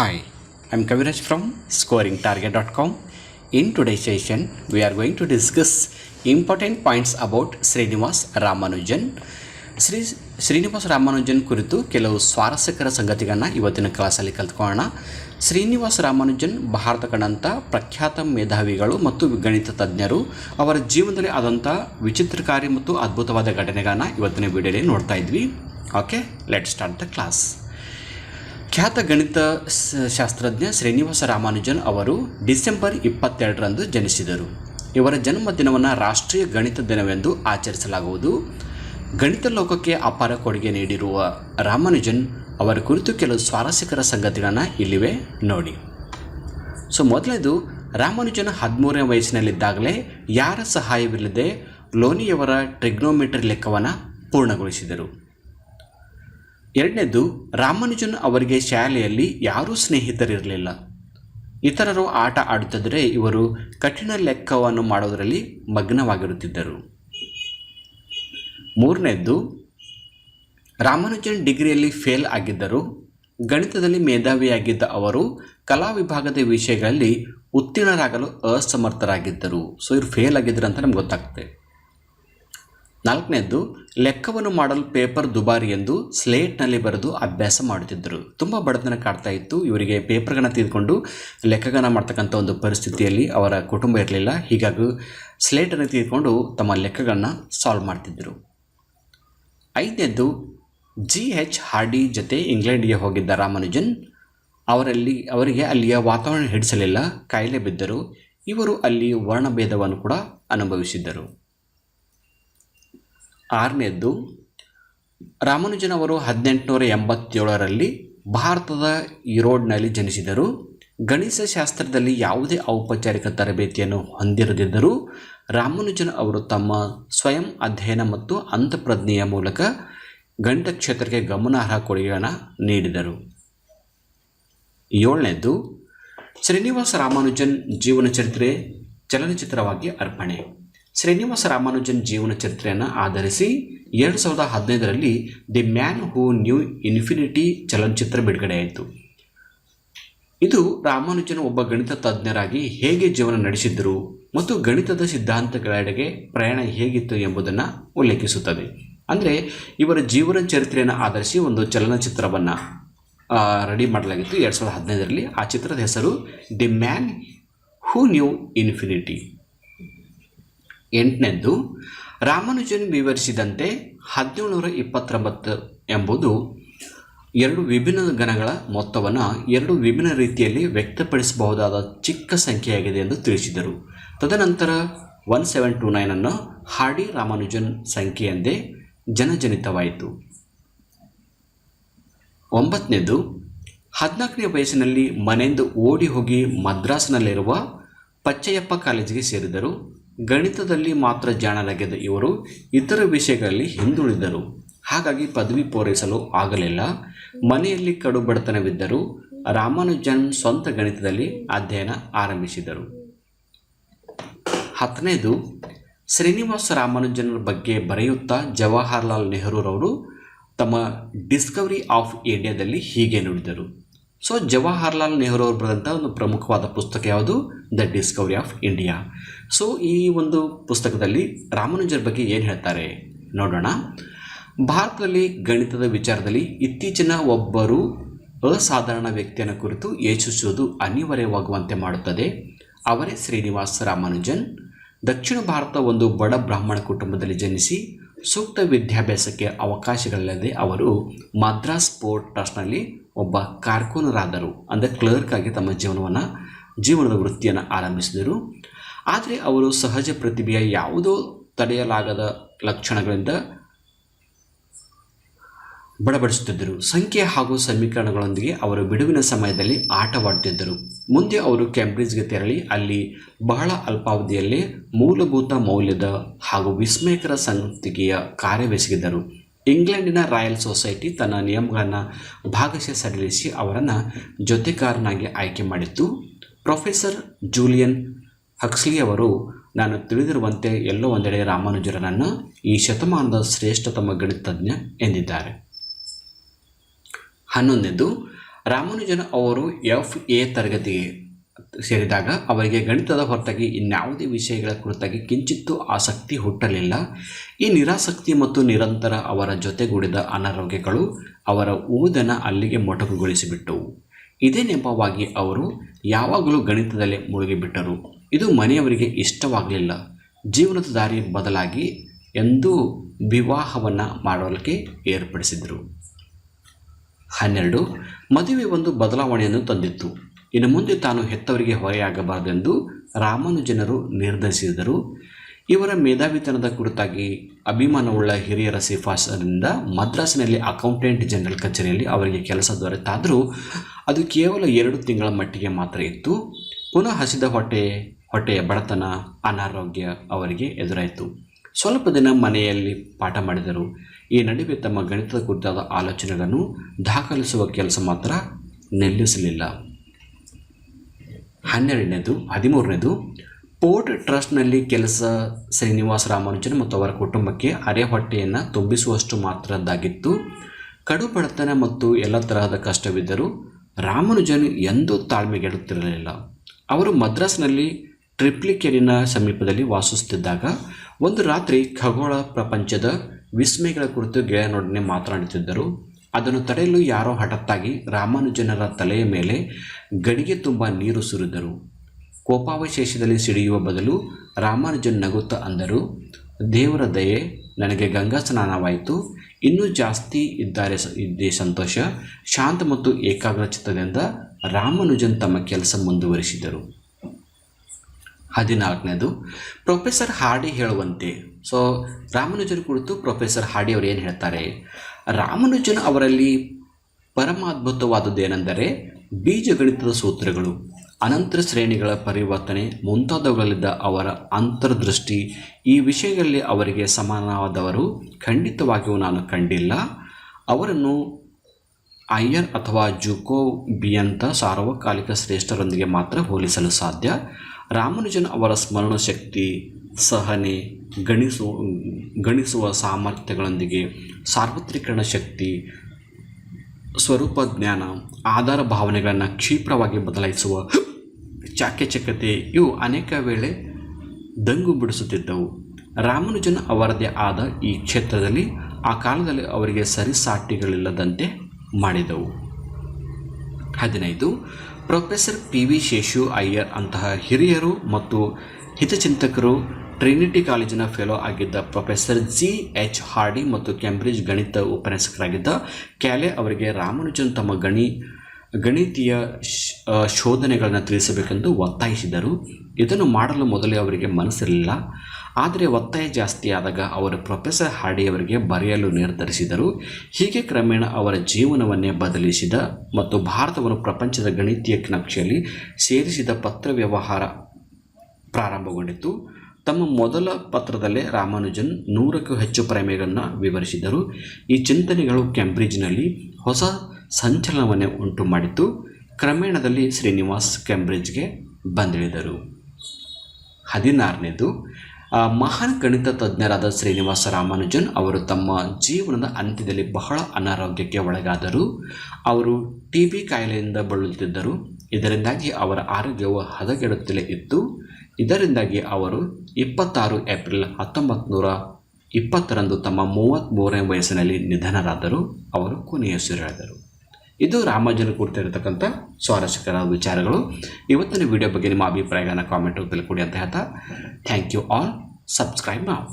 Hi, I'm Kaviraj from scoringtarget.com. In today's session, we are going to discuss important points about Srinivas Ramanujan. Shri Srinivasa Ramanujan ಕುರಿತು ಕೆಲವು ಸ್ವಾರಸ್ಯಕರ ಸಂಗತಿಗಳನ್ನು ಇವತ್ತಿನ ಕ್ಲಾಸಲ್ಲಿ ಕಲ್ತ್ಕೊಳ್ಳೋಣ ಶ್ರೀನಿವಾಸ ರಾಮಾನುಜನ್ ಭಾರತ ಕಂಡಂಥ ಪ್ರಖ್ಯಾತ ಮೇಧಾವಿಗಳು ಮತ್ತು ಗಣಿತ ತಜ್ಞರು ಅವರ ಜೀವನದಲ್ಲಿ ಆದಂಥ ವಿಚಿತ್ರಕಾರಿ ಮತ್ತು ಅದ್ಭುತವಾದ ಘಟನೆಗಳನ್ನು ಇವತ್ತಿನ ವಿಡಿಯೋಲಿ ನೋಡ್ತಾ ಇದ್ವಿ okay let start the class ಖ್ಯಾತ ಗಣಿತ ಶಾಸ್ತ್ರಜ್ಞ ಶ್ರೀನಿವಾಸ ರಾಮಾನುಜನ್ ಅವರು ಡಿಸೆಂಬರ್ ಇಪ್ಪತ್ತೆರಡರಂದು ಜನಿಸಿದರು. ಇವರ ಜನ್ಮದಿನವನ್ನು ರಾಷ್ಟ್ರೀಯ ಗಣಿತ ದಿನವೆಂದು ಆಚರಿಸಲಾಗುವುದು. ಗಣಿತ ಲೋಕಕ್ಕೆ ಅಪಾರ ಕೊಡುಗೆ ನೀಡಿರುವ ರಾಮಾನುಜನ್ ಅವರ ಕುರಿತು ಕೆಲವು ಸ್ವಾರಸ್ಯಕರ ಸಂಗತಿಗಳನ್ನು ಇಲ್ಲಿವೆ ನೋಡಿ. ಸೊ, ಮೊದಲನೇದು, ರಾಮಾನುಜನ್ ಹದಿಮೂರನೇ ವಯಸ್ಸಿನಲ್ಲಿದ್ದಾಗಲೇ ಯಾರ ಸಹಾಯವಿಲ್ಲದೆ ಲೋನಿಯವರ ಟ್ರಿಗ್ನೋಮೆಟ್ರಿ ಲೆಕ್ಕವನ್ನು ಪೂರ್ಣಗೊಳಿಸಿದರು. ಎರಡನೇದು, ರಾಮಾನುಜನ್ ಅವರಿಗೆ ಶಾಲೆಯಲ್ಲಿ ಯಾರೂ ಸ್ನೇಹಿತರಿರಲಿಲ್ಲ. ಇತರರು ಆಟ ಆಡುತ್ತಿದ್ದರೆ ಇವರು ಕಠಿಣ ಲೆಕ್ಕವನ್ನು ಮಾಡೋದರಲ್ಲಿ ಮಗ್ನವಾಗಿರುತ್ತಿದ್ದರು. ಮೂರನೇದ್ದು ರಾಮಾನುಜನ್ ಡಿಗ್ರಿಯಲ್ಲಿ ಫೇಲ್ ಆಗಿದ್ದರು ಗಣಿತದಲ್ಲಿ ಮೇಧಾವಿಯಾಗಿದ್ದ ಅವರು ಕಲಾ ವಿಭಾಗದ ವಿಷಯಗಳಲ್ಲಿ ಉತ್ತೀರ್ಣರಾಗಲು ಅಸಮರ್ಥರಾಗಿದ್ದರು. ಸೊ ಇವರು ಫೇಲ್ ಆಗಿದ್ದರು ಅಂತ ನಮ್ಗೆ ಗೊತ್ತಾಗ್ತದೆ. ನಾಲ್ಕನೇದ್ದು, ಲೆಕ್ಕವನ್ನು ಮಾಡಲು ಪೇಪರ್ ದುಬಾರಿ ಎಂದು ಸ್ಲೇಟ್ನಲ್ಲಿ ಬರೆದು ಅಭ್ಯಾಸ ಮಾಡುತ್ತಿದ್ದರು. ತುಂಬ ಬಡತನ ಕಾಡ್ತಾ ಇತ್ತು. ಇವರಿಗೆ ಪೇಪರ್ಗಳನ್ನು ತೆಗೆದುಕೊಂಡು ಲೆಕ್ಕಗಳನ್ನು ಮಾಡ್ತಕ್ಕಂಥ ಒಂದು ಪರಿಸ್ಥಿತಿಯಲ್ಲಿ ಅವರ ಕುಟುಂಬ ಇರಲಿಲ್ಲ. ಹೀಗಾಗಿ ಸ್ಲೇಟನ್ನು ತೆಗೆದುಕೊಂಡು ತಮ್ಮ ಲೆಕ್ಕಗಳನ್ನ ಸಾಲ್ವ್ ಮಾಡ್ತಿದ್ದರು. ಐದನೇದ್ದು, ಜಿ. ಎಚ್. ಹಾರ್ಡಿ ಜೊತೆ ಇಂಗ್ಲೆಂಡ್ಗೆ ಹೋಗಿದ್ದ ರಾಮಾನುಜನ್ ಅವರಲ್ಲಿ, ಅವರಿಗೆ ಅಲ್ಲಿಯ ವಾತಾವರಣ ಹಿಡಿಸಲಿಲ್ಲ. ಕಾಯಿಲೆ ಬಿದ್ದರು ಇವರು ಅಲ್ಲಿ ವರ್ಣಭೇದವನ್ನು ಕೂಡ ಅನುಭವಿಸಿದ್ದರು. ಆರನೇದ್ದು ರಾಮಾನುಜನ್ ಅವರು ಹದಿನೆಂಟುನೂರ ಎಂಬತ್ತೇಳರಲ್ಲಿ ಭಾರತದ ಈರೋಡ್ನಲ್ಲಿ ಜನಿಸಿದರು. ಗಣಿತಶಾಸ್ತ್ರದಲ್ಲಿ ಯಾವುದೇ ಔಪಚಾರಿಕ ತರಬೇತಿಯನ್ನು ಹೊಂದಿರದಿದ್ದರೂ, ರಾಮಾನುಜನ್ ಅವರು ತಮ್ಮ ಸ್ವಯಂ ಅಧ್ಯಯನ ಮತ್ತು ಅಂತಃಪ್ರಜ್ಞೆಯ ಮೂಲಕ ಗಣಿತ ಕ್ಷೇತ್ರಕ್ಕೆ ಗಮನಾರ್ಹ ಕೊಡುಗೆಯನ್ನು ನೀಡಿದರು. ಏಳನೇದು ಶ್ರೀನಿವಾಸ ರಾಮಾನುಜನ್ ಜೀವನ ಚರಿತ್ರೆ ಚಲನಚಿತ್ರವಾಗಿ ಅರ್ಪಣೆ. ಶ್ರೀನಿವಾಸ ರಾಮಾನುಜನ್ ಜೀವನ ಚರಿತ್ರೆಯನ್ನು ಆಧರಿಸಿ ಎರಡು ಸಾವಿರದ ಹದಿನೈದರಲ್ಲಿ the man who knew infinity ಚಲನಚಿತ್ರ ಬಿಡುಗಡೆಯಾಯಿತು. ಇದು ರಾಮಾನುಜನ್ ಒಬ್ಬ ಗಣಿತ ತಜ್ಞರಾಗಿ ಹೇಗೆ ಜೀವನ ನಡೆಸಿದ್ದರು ಮತ್ತು ಗಣಿತದ ಸಿದ್ಧಾಂತಗಳೆಡೆಗೆ ಪ್ರಯಾಣ ಹೇಗಿತ್ತು ಎಂಬುದನ್ನು ಉಲ್ಲೇಖಿಸುತ್ತದೆ. ಅಂದರೆ ಇವರ ಜೀವನ ಚರಿತ್ರೆಯನ್ನು ಆಧರಿಸಿ ಒಂದು ಚಲನಚಿತ್ರವನ್ನು ರೆಡಿ ಮಾಡಲಾಗಿತ್ತು. ಎರಡು ಸಾವಿರದ ಹದಿನೈದರಲ್ಲಿ ಆ ಚಿತ್ರದ ಹೆಸರು the man who knew infinity. ಎಂಟನೇದ್ದು Ramanujan ವಿವರಿಸಿದಂತೆ ಹದಿನೇಳುನೂರ ಇಪ್ಪತ್ತೊಂಬತ್ತು ಎಂಬುದು ಎರಡು ವಿಭಿನ್ನ ಗಣಗಳ ಮೊತ್ತವನ್ನು ಎರಡು ವಿಭಿನ್ನ ರೀತಿಯಲ್ಲಿ ವ್ಯಕ್ತಪಡಿಸಬಹುದಾದ ಚಿಕ್ಕ ಸಂಖ್ಯೆಯಾಗಿದೆ ಎಂದು ತಿಳಿಸಿದರು. ತದನಂತರ ಒನ್ ಸೆವೆನ್ ಟು ನೈನನ್ನು ಹಾರ್ಡಿ ರಾಮಾನುಜನ್ ಸಂಖ್ಯೆ ಎಂದೇ ಜನಜನಿತವಾಯಿತು. ಒಂಬತ್ತನೇದು, ಹದಿನಾಲ್ಕನೇ ವಯಸ್ಸಿನಲ್ಲಿ ಮನೆಯಿಂದ ಓಡಿ ಹೋಗಿ ಮದ್ರಾಸ್ನಲ್ಲಿರುವ ಪಚ್ಚಯ್ಯಪ್ಪ ಕಾಲೇಜಿಗೆ ಸೇರಿದರು. ಗಣಿತದಲ್ಲಿ ಮಾತ್ರ ಜಾಣರಾಗಿದ್ದ ಇವರು ಇತರ ವಿಷಯಗಳಲ್ಲಿ ಹಿಂದುಳಿದರು. ಹಾಗಾಗಿ ಪದವಿ ಪೂರೈಸಲು ಆಗಲಿಲ್ಲ. ಮನೆಯಲ್ಲಿ ಕಡು ಬಡತನವಿದ್ದರೂ ರಾಮಾನುಜನ್ ಸ್ವಂತ ಗಣಿತದಲ್ಲಿ ಅಧ್ಯಯನ ಆರಂಭಿಸಿದರು. ಹತ್ತನೇದು, ಶ್ರೀನಿವಾಸ ರಾಮಾನುಜನರ ಬಗ್ಗೆ ಬರೆಯುತ್ತಾ ಜವಾಹರ್ಲಾಲ್ ನೆಹರೂರವರು ತಮ್ಮ ಡಿಸ್ಕವರಿ ಆಫ್ ಇಂಡಿಯಾದಲ್ಲಿ ಹೀಗೆ ನುಡಿದರು. ಸೊ ಜವಾಹರ್ಲಾಲ್ ನೆಹರು ಅವರು ಬರೆದಂಥ ಒಂದು ಪ್ರಮುಖವಾದ ಪುಸ್ತಕ ಯಾವುದು? The discovery of India so ಈ ಒಂದು ಪುಸ್ತಕದಲ್ಲಿ ರಾಮಾನುಜರ ಬಗ್ಗೆ ಏನು ಹೇಳ್ತಾರೆ? ನೋಡೋಣ. ಭಾರತದಲ್ಲಿ ಗಣಿತದ ವಿಚಾರದಲ್ಲಿ ಇತ್ತೀಚಿನ ಒಬ್ಬರು ಅಸಾಧಾರಣ ವ್ಯಕ್ತಿಯನ್ನು ಕುರಿತು ಯೋಚಿಸುವುದು ಅನಿವಾರ್ಯವಾಗುವಂತೆ ಮಾಡುತ್ತದೆ. ಅವರೇ ಶ್ರೀನಿವಾಸ ರಾಮಾನುಜನ್. ದಕ್ಷಿಣ ಭಾರತ ಒಂದು ಬಡ ಬ್ರಾಹ್ಮಣ ಕುಟುಂಬದಲ್ಲಿ ಜನಿಸಿ ಸೂಕ್ತ ವಿದ್ಯಾಭ್ಯಾಸಕ್ಕೆ ಅವಕಾಶಗಳಿಲ್ಲದೆ ಅವರು ಮದ್ರಾಸ್ ಪೋರ್ಟ್ ಟ್ರಸ್ಟ್ನಲ್ಲಿ ಒಬ್ಬ ಕಾರ್ಕೂನರಾದರು ಅಂದರೆ ಕ್ಲರ್ಕ್ ಆಗಿ ತಮ್ಮ ಜೀವನವನ್ನು, ಜೀವನದ ವೃತ್ತಿಯನ್ನು ಆರಂಭಿಸಿದರು. ಆದರೆ ಅವರು ಸಹಜ ಪ್ರತಿಭೆಯ ಯಾವುದೋ ತಡೆಯಲಾಗದ ಲಕ್ಷಣಗಳಿಂದ ಬಡಬಡಿಸುತ್ತಿದ್ದರು ಸಂಖ್ಯೆ ಹಾಗೂ ಸಮೀಕರಣಗಳೊಂದಿಗೆ ಅವರು ಬಿಡುವಿನ ಸಮಯದಲ್ಲಿ ಆಟವಾಡುತ್ತಿದ್ದರು. ಮುಂದೆ ಅವರು ಕ್ಯಾಂಬ್ರಿಡ್ಜ್ಗೆ ತೆರಳಿ, ಅಲ್ಲಿ ಬಹಳ ಅಲ್ಪಾವಧಿಯಲ್ಲೇ ಮೂಲಭೂತ ಮೌಲ್ಯದ ಹಾಗೂ ವಿಸ್ಮಯಕರ ಸಂತಿಗೆಯ ಕಾರ್ಯವೆಸಗಿದರು. ಇಂಗ್ಲೆಂಡಿನ ರಾಯಲ್ ಸೊಸೈಟಿ ತನ್ನ ನಿಯಮಗಳನ್ನು ಭಾಗಶಃ ಸಡಿಲಿಸಿ ಅವರನ್ನು ಜೊತೆಗಾರನಾಗಿ ಆಯ್ಕೆ ಮಾಡಿತ್ತು. ಪ್ರೊಫೆಸರ್ ಜೂಲಿಯನ್ ಹಕ್ಸ್ಲಿ ಅವರು, ನಾನು ತಿಳಿದಿರುವಂತೆ ಎಲ್ಲೋ ಒಂದೆಡೆ ರಾಮಾನುಜರನನ್ನು ಈ ಶತಮಾನದ ಶ್ರೇಷ್ಠತಮ ಗಣಿತಜ್ಞ ಎಂದಿದ್ದಾರೆ. ಹನ್ನೊಂದನೇದು, ರಾಮಾನುಜನ್ ಅವರು ಎಫ್ ಎ ತರಗತಿಗೆ ಸೇರಿದಾಗ ಅವರಿಗೆ ಗಣಿತದ ಹೊರತಾಗಿ ಇನ್ಯಾವುದೇ ವಿಷಯಗಳ ಕುರಿತಾಗಿ ಕಿಂಚಿತ್ತೂ ಆಸಕ್ತಿ ಹುಟ್ಟಲಿಲ್ಲ. ಈ ನಿರಾಸಕ್ತಿ ಮತ್ತು ನಿರಂತರ ಅವರ ಜೊತೆಗೂಡಿದ ಅನಾರೋಗ್ಯಗಳು ಅವರ ಓದನ ಅಲ್ಲಿಗೆ ಮೊಟಕುಗೊಳಿಸಿಬಿಟ್ಟವು ಇದೇ ನೆಪವಾಗಿ ಅವರು ಯಾವಾಗಲೂ ಗಣಿತದಲ್ಲೇ ಮುಳುಗಿಬಿಟ್ಟರು. ಇದು ಮನೆಯವರಿಗೆ ಇಷ್ಟವಾಗಲಿಲ್ಲ. ಜೀವನದ ದಾರಿ ಬದಲಾಗಿ ಎಂದು ವಿವಾಹವನ್ನು ಮಾಡೋಕ್ಕೆ ಏರ್ಪಡಿಸಿದರು. ಹನ್ನೆರಡು, ಮದುವೆ ಒಂದು ಬದಲಾವಣೆಯನ್ನು ತಂದಿತ್ತು. ಇನ್ನು ಮುಂದೆ ತಾನು ಹೆತ್ತವರಿಗೆ ಹೊರೆಯಾಗಬಾರದೆಂದು ರಾಮಾನುಜನರು ನಿರ್ಧರಿಸಿದರು. ಇವರ ಮೇಧಾವಿತನದ ಕುರಿತಾಗಿ ಅಭಿಮಾನವುಳ್ಳ ಹಿರಿಯರ ಶಿಫಾರಸಿನಿಂದ ಮದ್ರಾಸಿನಲ್ಲಿ ಅಕೌಂಟೆಂಟ್ ಜನರಲ್ ಕಚೇರಿಯಲ್ಲಿ ಅವರಿಗೆ ಕೆಲಸ ದೊರೆತಾದರೂ ಅದು ಕೇವಲ ಎರಡು ತಿಂಗಳ ಮಟ್ಟಿಗೆ ಮಾತ್ರ ಇತ್ತು. ಪುನಃ ಹಸಿದ ಹೊಟ್ಟೆ, ಹೊಟ್ಟೆಯ ಬಡತನ, ಅನಾರೋಗ್ಯ ಅವರಿಗೆ ಎದುರಾಯಿತು. ಸ್ವಲ್ಪ ದಿನ ಮನೆಯಲ್ಲಿ ಪಾಠ ಮಾಡಿದರು. ಈ ನಡುವೆ ತಮ್ಮ ಗಣಿತದ ಕುರಿತಾದ ಆಲೋಚನೆಗಳನ್ನು ದಾಖಲಿಸುವ ಕೆಲಸ ಮಾತ್ರ ನಿಲ್ಲಿಸಲಿಲ್ಲ. ಹನ್ನೆರಡನೇದು, ಹದಿಮೂರನೇದು, ಪೋರ್ಟ್ ಟ್ರಸ್ಟ್ನಲ್ಲಿ ಕೆಲಸ ಶ್ರೀನಿವಾಸ ರಾಮಾನುಜನ್ ಮತ್ತು ಅವರ ಕುಟುಂಬಕ್ಕೆ ಅರೆ ಹೊಟ್ಟೆಯನ್ನು ತುಂಬಿಸುವಷ್ಟು ಮಾತ್ರದ್ದಾಗಿತ್ತು. ಕಡು ಬಡತನ ಮತ್ತು ಎಲ್ಲ ತರಹದ ಕಷ್ಟವಿದ್ದರೂ ರಾಮಾನುಜನ್ ಎಂದೂ ತಾಳ್ಮೆಗೆಡುತ್ತಿರಲಿಲ್ಲ. ಅವರು ಮದ್ರಾಸ್ನಲ್ಲಿ ಟ್ರಿಪ್ಲಿಕೆರಿನ ಸಮೀಪದಲ್ಲಿ ವಾಸಿಸುತ್ತಿದ್ದಾಗ ಒಂದು ರಾತ್ರಿ ಖಗೋಳ ಪ್ರಪಂಚದ ವಿಸ್ಮಯಗಳ ಕುರಿತು ಗೆಳೆಯನೊಡನೆ ಮಾತನಾಡುತ್ತಿದ್ದರು. ಅದನ್ನು ತಡೆಯಲು ಯಾರೋ ಹಠತ್ತಾಗಿ ರಾಮಾನುಜನರ ತಲೆಯ ಮೇಲೆ ಗಡಿಗೆ ತುಂಬ ನೀರು ಸುರಿದರು. ಕೋಪಾವಶೇಷದಲ್ಲಿ ಸಿಡಿಯುವ ಬದಲು ರಾಮಾನುಜನ್ ನಗುತ್ತಾ ಅಂದರು, ದೇವರ ದಯೆ, ನನಗೆ ಗಂಗಾ ಸ್ನಾನವಾಯಿತು. ಇನ್ನೂ ಜಾಸ್ತಿ ಇದ್ದಾರೆ ಇದ್ದೇ ಸಂತೋಷ. ಶಾಂತ ಮತ್ತು ಏಕಾಗ್ರಚಿತ್ತದಿಂದ ರಾಮಾನುಜನ್ ತಮ್ಮ ಕೆಲಸ ಮುಂದುವರಿಸಿದರು. ಹದಿನಾಲ್ಕನೇದು, ಪ್ರೊಫೆಸರ್ ಹಾಡಿ ಹೇಳುವಂತೆ. ಸೊ, ರಾಮಾನುಜನ್ ಕುರಿತು ಪ್ರೊಫೆಸರ್ ಹಾಡಿ ಅವರು ಏನು ಹೇಳ್ತಾರೆ? ರಾಮಾನುಜನ್ ಅವರಲ್ಲಿ ಪರಮಾದ್ಭುತವಾದುದೇನೆಂದರೆ ಬೀಜಗಣಿತದ ಸೂತ್ರಗಳು. ಅನಂತರ ಶ್ರೇಣಿಗಳ ಪರಿವರ್ತನೆ ಮುಂತಾದವುಗಳಲ್ಲಿದ್ದ ಅವರ ಅಂತರ್ದೃಷ್ಟಿ. ಈ ವಿಷಯಗಳಲ್ಲಿ ಅವರಿಗೆ ಸಮಾನವಾದವರು ಖಂಡಿತವಾಗಿಯೂ ನಾನು ಕಂಡಿಲ್ಲ. ಅವರನ್ನು ಅಯ್ಯರ್ ಅಥವಾ ಜುಕೋಬಿಯಂಥ ಸಾರ್ವಕಾಲಿಕ ಶ್ರೇಷ್ಠರೊಂದಿಗೆ ಮಾತ್ರ ಹೋಲಿಸಲು ಸಾಧ್ಯ. ರಾಮಾನುಜನ್ ಅವರ ಸ್ಮರಣ ಶಕ್ತಿ ಸಹನೆ ಗಣಿಸು, ಗಣಿಸುವ ಸಾಮರ್ಥ್ಯಗಳೊಂದಿಗೆ ಸಾರ್ವತ್ರಿಕರಣ ಶಕ್ತಿ, ಸ್ವರೂಪ ಜ್ಞಾನ, ಆಧಾರ ಭಾವನೆಗಳನ್ನು ಕ್ಷಿಪ್ರವಾಗಿ ಬದಲಾಯಿಸುವ ಚಾಕ್ಯಚಕ್ಯತೆ ಇವು ಅನೇಕ ವೇಳೆ ದಂಗು ಬಿಡಿಸುತ್ತಿದ್ದವು. ರಾಮಾನುಜನ್ ಅವರದೇ ಆದ ಈ ಕ್ಷೇತ್ರದಲ್ಲಿ ಆ ಕಾಲದಲ್ಲಿ ಅವರಿಗೆ ಸರಿಸಾಟಿಗಳಿಲ್ಲದಂತೆ ಮಾಡಿದವು. ಹದಿನೈದು, professor P V Seshu Iyer ಅಂತಹ ಹಿರಿಯರು ಮತ್ತು ಹಿತಚಿಂತಕರು ಟ್ರಿನಿಟಿ ಕಾಲೇಜಿನ ಫೆಲೋ ಆಗಿದ್ದ ಪ್ರೊಫೆಸರ್ ಜಿ ಎಚ್ ಹಾರ್ಡಿ ಮತ್ತು ಕ್ಯಾಂಬ್ರಿಡ್ಜ್ ಗಣಿತ ಉಪನ್ಯಾಸಕರಾಗಿದ್ದ ಕ್ಯಾಲೆ ಅವರಿಗೆ ರಾಮಾನುಜನ್ ತಮ್ಮ ಗಣಿ, ಗಣಿತೀಯ ಶೋಧನೆಗಳನ್ನು ತಿಳಿಸಬೇಕೆಂದು ಒತ್ತಾಯಿಸಿದರು. ಇದನ್ನು ಮಾಡಲು ಮೊದಲೇ ಅವರಿಗೆ ಮನಸ್ಸಿರಲಿಲ್ಲ. ಆದರೆ ಒತ್ತಾಯ ಜಾಸ್ತಿಯಾದಾಗ ಅವರು ಪ್ರೊಫೆಸರ್ ಹಾರ್ಡಿಯವರಿಗೆ ಬರೆಯಲು ನಿರ್ಧರಿಸಿದರು. ಹೀಗೆ ಕ್ರಮೇಣ ಅವರ ಜೀವನವನ್ನೇ ಬದಲಿಸಿದ ಮತ್ತು ಭಾರತವನ್ನು ಪ್ರಪಂಚದ ಗಣಿತೀಯ ನಕ್ಷೆಯಲ್ಲಿ ಸೇರಿಸಿದ ಪತ್ರ ವ್ಯವಹಾರ ಪ್ರಾರಂಭಗೊಂಡಿತು ತಮ್ಮ ಮೊದಲ ಪತ್ರದಲ್ಲೇ ರಾಮಾನುಜನ್ ನೂರಕ್ಕೂ ಹೆಚ್ಚು ಪ್ರಮೇಯಗಳನ್ನು ವಿವರಿಸಿದರು ಈ ಚಿಂತನೆಗಳು ಕ್ಯಾಂಬ್ರಿಡ್ಜ್ನಲ್ಲಿ ಹೊಸ ಸಂಚಲನವನ್ನೇ ಉಂಟು ಮಾಡಿತು ಕ್ರಮೇಣದಲ್ಲಿ ಶ್ರೀನಿವಾಸ್ ಕ್ಯಾಂಬ್ರಿಡ್ಜ್ಗೆ ಬಂದಿಳಿದರು. ಹದಿನಾರನೇದು ಮಹಾನ್ ಗಣಿತ ತಜ್ಞರಾದ ಶ್ರೀನಿವಾಸ ರಾಮಾನುಜನ್ ಅವರು ತಮ್ಮ ಜೀವನದ ಅಂತ್ಯದಲ್ಲಿ ಬಹಳ ಅನಾರೋಗ್ಯಕ್ಕೆ ಒಳಗಾದರು. ಅವರು ಟಿ ಬಿ ಕಾಯಿಲೆಯಿಂದ ಬಳಲುತ್ತಿದ್ದರು. ಇದರಿಂದಾಗಿ ಅವರ ಆರೋಗ್ಯವು ಹದಗೆಡುತ್ತಲೇ ಇತ್ತು. ಇದರಿಂದಾಗಿ ಅವರು ಇಪ್ಪತ್ತಾರು ಏಪ್ರಿಲ್ ಹತ್ತೊಂಬತ್ತು ನೂರ ಇಪ್ಪತ್ತರಂದು ತಮ್ಮ ಮೂವತ್ತ್ಮೂರನೇ ವಯಸ್ಸಿನಲ್ಲಿ ನಿಧನರಾದರು. ಅವರು ಕೊನೆಯುಸಿರೆಳೆದರು ಇದು ರಾಮಾನುಜನ ಕುರಿತಿರತಕ್ಕಂಥ ಸ್ವಾರಸ್ಯಕರ ವಿಚಾರಗಳು. ಇವತ್ತಿನ ವಿಡಿಯೋ ಬಗ್ಗೆ ನಿಮ್ಮ ಅಭಿಪ್ರಾಯಗಳನ್ನು ಕಾಮೆಂಟ್ ರೂಪದಲ್ಲಿ ಕೊಡಿ ಅಂತ ಹೇಳ್ತಾ ಥ್ಯಾಂಕ್ ಯು ಆಲ್ ಸಬ್ಸ್ಕ್ರೈಬ್ ನಾವು